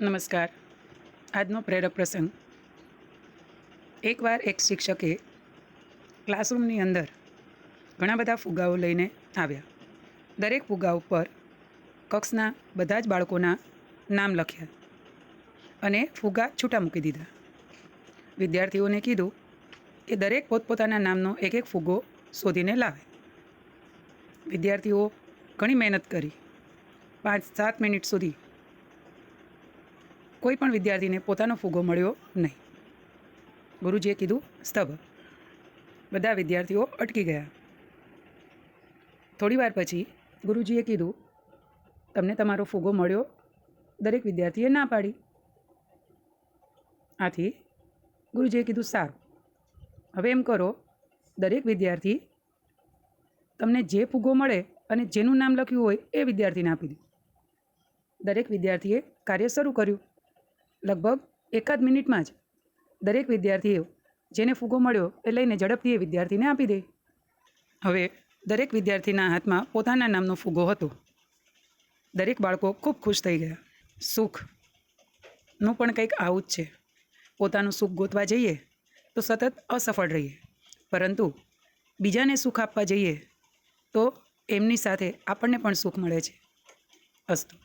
નમસ્કાર. આજનો પ્રેરક પ્રસંગ. એકવાર એક શિક્ષકે ક્લાસરૂમની અંદર ઘણા બધા ફુગ્ગાઓ લઈને આવ્યા. દરેક ફુગ્ગા ઉપર કક્ષના બધા જ બાળકોના નામ લખ્યા અને ફુગ્ગા છૂટા મૂકી દીધા. વિદ્યાર્થીઓને કીધું કે દરેક પોતપોતાના નામનો એક એક ફુગ્ગો શોધીને લાવે. વિદ્યાર્થીઓ ઘણી મહેનત કરી. પાંચ સાત મિનિટ સુધી કોઈ પણ વિદ્યાર્થીને પોતાનો ફુગો મળ્યો નહીં. ગુરુજીએ કીધું સ્તભ બધા વિદ્યાર્થીઓ અટકી ગયા. થોડી વાર પછી ગુરુજીએ કીધું, તમને તમારો ફુગો મળ્યો, દરેક વિદ્યાર્થીએ ના પાડી. આથી ગુરુજીએ કીધું, સારું. હવે એમ કરો, દરેક વિદ્યાર્થી તમને જે ફુગ્ગો મળે અને જેનું નામ લખ્યું હોય એ વિદ્યાર્થીને આપી દીધું દરેક વિદ્યાર્થીએ કાર્ય શરૂ કર્યું. લગભગ એકાદ મિનિટમાં જ દરેક વિદ્યાર્થીએ જેને ફુગ્ગો મળ્યો એ લઈને ઝડપથી એ વિદ્યાર્થીને આપી દે. હવે દરેક વિદ્યાર્થીના હાથમાં પોતાના નામનો ફુગ્ગો હતો. દરેક બાળકો ખૂબ ખુશ થઈ ગયા. સુખનું પણ કંઈક આવું જ છે. પોતાનું સુખ ગોતવા જઈએ તો સતત અસફળ રહીએ. પરંતુ બીજાને સુખ આપવા જઈએ તો એમની સાથે આપણને પણ સુખ મળે છે. અસ્તુ.